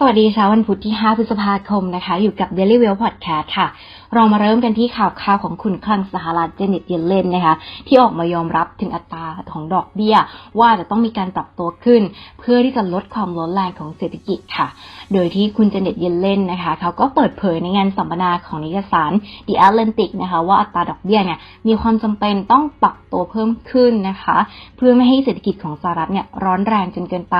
สวัสดีเช้าวันพุธที่ 5 พฤษภาคมนะคะ อยู่กับ Daily w e l l Podcast ค่ะ เรามาเริ่มกันที่ข่าวข่าวของคุณคลังสหรัฐเจเน็ตเยเลนนะคะ ที่ออกมายอมรับถึงอัตราของดอกเบี้ย ว่าจะต้องมีการปรับตัวขึ้น เพื่อที่จะลดความร้อนแรงของเศรษฐกิจค่ะ โดยที่คุณเจเน็ตเยเลนนะคะ เขาก็เปิดเผยในงานสัมมนาของนิตยสาร The Atlantic นะคะ ว่าอัตราดอกเบี้ยเนี่ยมีความจำเป็นต้องปรับตัวเพิ่มขึ้นนะคะ เพื่อไม่ให้เศรษฐกิจของสหรัฐเนี่ยร้อนแรงจนเกินไป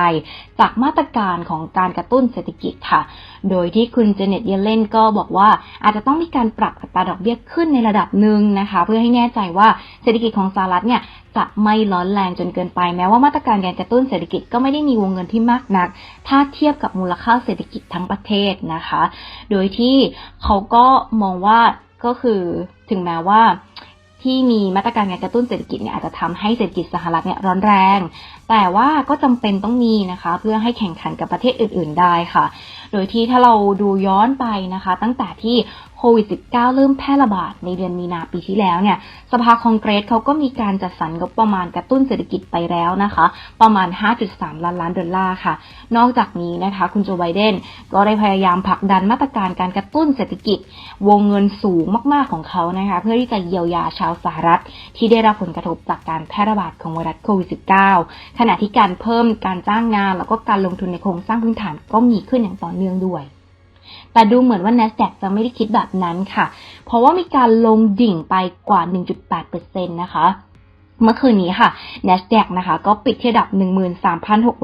จากมาตรการของการกระตุ้นเศรษฐกิจค่ะ โดยที่คุณเจเน็ตเยเลนก็บอกว่าอาจจะต้องมีการปรับอัตราดอกเบี้ยขึ้นในระดับหนึ่งนะคะ เพื่อให้แน่ใจว่าเศรษฐกิจของสหรัฐเนี่ยจะไม่ร้อนแรงจนเกินไปแม้ว่ามาตรการการกระตุ้นเศรษฐกิจก็ไม่ได้มีวงเงินที่มากนัก ถ้าเทียบกับมูลค่าเศรษฐกิจทั้งประเทศนะคะ โดยที่เขาก็มองว่าก็คือถึงแม้ว่าที่มีมาตรการการกระตุ้นเศรษฐกิจเนี่ยอาจจะทำให้เศรษฐกิจสหรัฐเนี่ยร้อนแรง แต่ว่าก็จำเป็นต้องมีนะคะ เพื่อให้แข่งขันกับประเทศอื่น ๆ ได้ค่ะ โดยที่ถ้าเราดูย้อนไปนะคะ ตั้งแต่ที่โควิด -19 เริ่มแพร่ระบาดในเดือนมีนาปีที่แล้วเนี่ย สภาคองเกรสเขาก็มีการจัดสรรงบประมาณกระตุ้นเศรษฐกิจไปแล้วนะคะ ประมาณ 5.3 ล้านล้านดอลลาร์ค่ะ นอกจากนี้นะคะ คุณโจไบเดนก็ได้พยายามผลักดันมาตรการการกระตุ้นเศรษฐกิจ วงเงินสูงมาก ๆ ของเขานะคะ เพื่อที่จะเยียวยาชาวสหรัฐ ที่ได้รับผลกระทบจากการแพร่ระบาดของไวรัสโควิด -19 ขณะที่การเพิ่มการจ้างงาน แล้วก็การลงทุนในโครงสร้างพื้นฐานก็มีขึ้นอย่างต่อเนื่องด้วย แต่ดูเหมือนว่า NASDAQ จะไม่ได้คิดแบบนั้นค่ะ เพราะว่ามีการลงดิ่งไปกว่า 1.8%นะคะ เมื่อคืนนี้ค่ะ NASDAQ นะคะ ก็ปิดที่ระดับ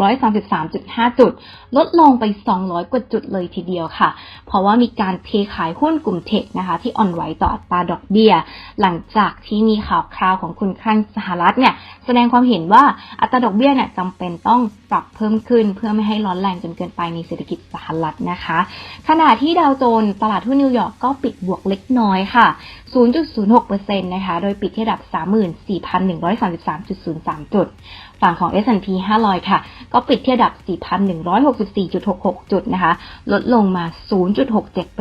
13,633.5 จุด ลดลงไป 200 กว่าจุดเลยทีเดียวค่ะ เพราะว่ามีการเทขายหุ้นกลุ่มเทคนะคะ ที่อ่อนไหวต่ออัตราดอกเบี้ย หลังจากที่มีข่าวคราวของคุณคลังสหรัฐเนี่ย แสดงความเห็นว่าอัตราดอกเบี้ยเนี่ยจำเป็นต้องปรับเพิ่มขึ้น เพื่อไม่ให้ร้อนแรงจนเกินไปในเศรษฐกิจสหรัฐนะคะ ขณะที่ดาวโจนส์ตลาดหุ้นนิวยอร์กก็ปิดบวกเล็กน้อยค่ะ 0.06%นะคะ โดยปิดที่ระดับ34,133.03 จุด ฝั่งของ S&P 500 ค่ะ ก็ปิดที่ระดับ 4,164.66 จุดนะคะ ลดลงมา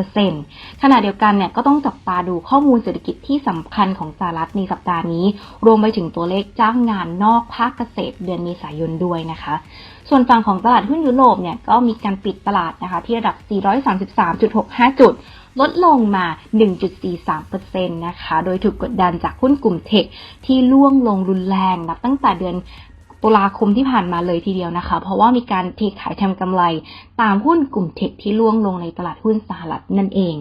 0.67%ขณะเดียวกันเนี่ยก็ต้องจับตาดูข้อมูลเศรษฐกิจที่สำคัญของสหรัฐในสัปดาห์นี้ รวมไปถึงตัวเลขจ้างงานนอกภาคเกษตรเดือนเมษายนด้วยนะคะ ส่วนฝั่งของตลาดหุ้นยุโรปเนี่ยก็มีการปิดตลาดนะคะที่ระดับ 433.65 จุด ลดลงมา 1.43%นะคะ โดยถูกกดดันจากหุ้นกลุ่มเทคที่ล่วงลงรุนแรงนับตั้งแต่เดือนตุลาคมที่ผ่านมาเลยทีเดียวนะคะ เพราะว่ามีการเทขายทำกำไร ตามหุ้นกลุ่มเทคที่ล่วงลงในตลาดหุ้นสหรัฐนั่นเอง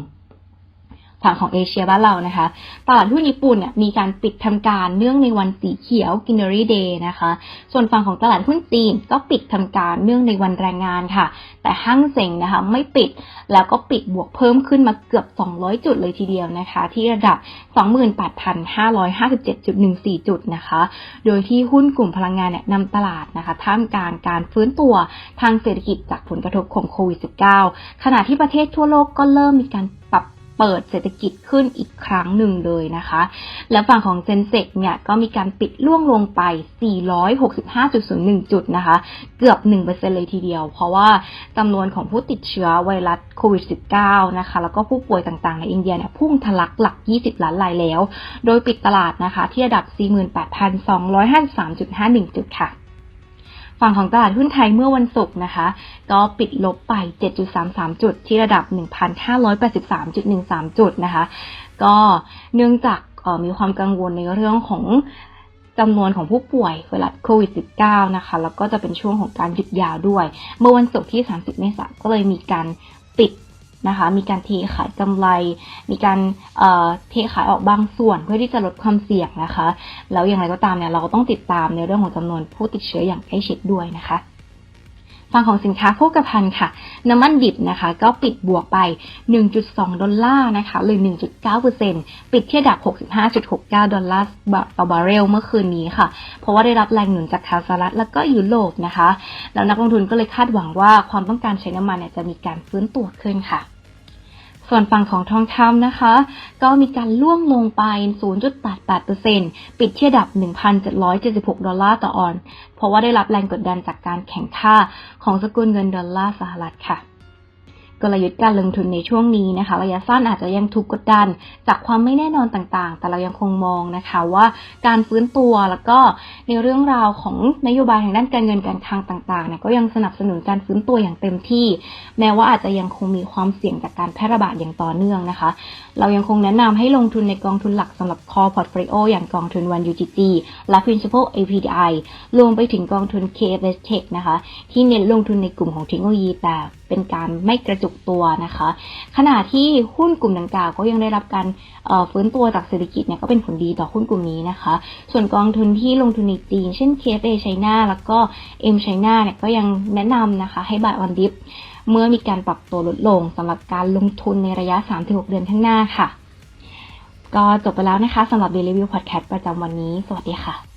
ฝั่งของเอเชียบ้านเรานะคะ ตลาดหุ้นญี่ปุ่นเนี่ยมีการปิดทำการเนื่องในวันสีเขียวกินเนอรี่เดย์นะคะ ส่วนฝั่งของตลาดหุ้นจีนก็ปิดทำการเนื่องในวันแรงงานค่ะ แต่ห้างเซ็งนะคะไม่ปิดแล้วก็ปิดบวกเพิ่มขึ้นมาเกือบ 200 จุดเลยทีเดียวนะคะ ที่ระดับ 28,557.14 จุดนะคะ โดยที่หุ้นกลุ่มพลังงานเนี่ยนำตลาดนะคะท่ามกลางการฟื้นตัวทางเศรษฐกิจจากผลกระทบของโควิด -19 ขณะที่ประเทศทั่วโลกก็เริ่มมีการ เปิดเศรษฐกิจขึ้นอีกครั้งหนึ่งเลยนะคะ แล้วฝั่งของเซนเซกเนี่ยก็มีการปิดล่วงลงไป 465.01 จุดนะคะ เกือบ 1%เลยทีเดียว เพราะว่าจำนวนของผู้ติดเชื้อไวรัสโควิด -19 นะคะ แล้วก็ผู้ป่วยต่างๆ ในอินเดียเนี่ยพุ่งทะลักหลัก 20 ล้านรายแล้ว โดยปิดตลาดนะคะ ที่ระดับ 48,253.51 จุดค่ะ ฝั่งของตลาดหุ้นไทยเมื่อวันศุกร์นะคะ ก็ปิดลบไป 7.33 จุด ที่ระดับ 1,583.13 จุดนะคะ ก็เนื่องจากมีความกังวลในเรื่องของจำนวนของผู้ป่วยไวรัสโควิด -19 นะคะ แล้วก็จะเป็นช่วงของการหยุดยาวด้วย เมื่อวันศุกร์ที่ 30 เมษายนก็เลยมีการปิด นะคะ มีการเทขายกำไร มีการเทขายออกบางส่วนเพื่อที่จะลดความเสี่ยงนะคะ แล้วอย่างไรก็ตามเนี่ยเราก็ต้องติดตามในเรื่องของจำนวนผู้ติดเชื้ออย่างใกล้ชิดด้วยนะคะฝั่งของสินค้าโภคภัณฑ์ค่ะ น้ำมันดิบนะคะ ก็ปิดบวกไป 1.2 ดอลลาร์นะคะ หรือ 1.9%ปิดที่ระดับ 65.69 ดอลลาร์ต่อบาร์เรลเมื่อคืนนี้ค่ะ เพราะว่าได้รับแรงหนุนจากทางสหรัฐแล้วก็ยุโรปนะคะ แล้วนักลงทุนก็เลยคาดหวังว่าความต้องการใช้น้ำมันเนี่ยจะมีการฟื้นตัวขึ้นค่ะ ส่วนฝั่งของทองคำนะคะ ก็มีการล่วงลงไป 0.88%ปิดที่ระดับ 1,776 ดอลลาร์ต่อออน เพราะว่าได้รับแรงกดดันจากการแข่งค่าของสกุลเงินดอลลาร์สหรัฐค่ะ กลยุทธ์การลงทุนในช่วงนี้นะคะ ระยะสั้นอาจจะยังถูกกดดัน จากความไม่แน่นอนต่างๆ แต่เรายังคงมองนะคะว่าการฟื้นตัวแล้วก็ในเรื่องราวของนโยบายทางด้านการเงินการคลังต่างๆเนี่ยก็ยังสนับสนุนการฟื้นตัวอย่างเต็มที่ แม้ว่าอาจจะยังคงมีความเสี่ยงจากการแพร่ระบาดอย่างต่อเนื่องนะคะ เรายังคงแนะนำให้ลงทุนในกองทุนหลักสำหรับ core portfolio อย่างกองทุน One UGG และ Principal APDI รวมไปถึงกองทุน KFS Tech นะคะ ที่เน้นลงทุนในกลุ่มของเทคโนโลยีแต่ เป็นการไม่กระจุกตัวนะคะ ขณะที่หุ้นกลุ่มดังกล่าวก็ยังได้รับการฟื้นตัวจากเศรษฐกิจเนี่ยก็เป็นผลดีต่อหุ้นกลุ่มนี้นะคะ ส่วนกองทุนที่ลงทุนในจีน เช่น KFA China แล้วก็ M China เนี่ยก็ยังแนะนำนะคะให้ buy on dip เมื่อมีการปรับตัวลดลงสำหรับการลงทุนในระยะ 3-6 เดือนข้างหน้าค่ะ ก็จบไปแล้วนะคะสำหรับ Daily View Podcast ประจำวันนี้ สวัสดีค่ะ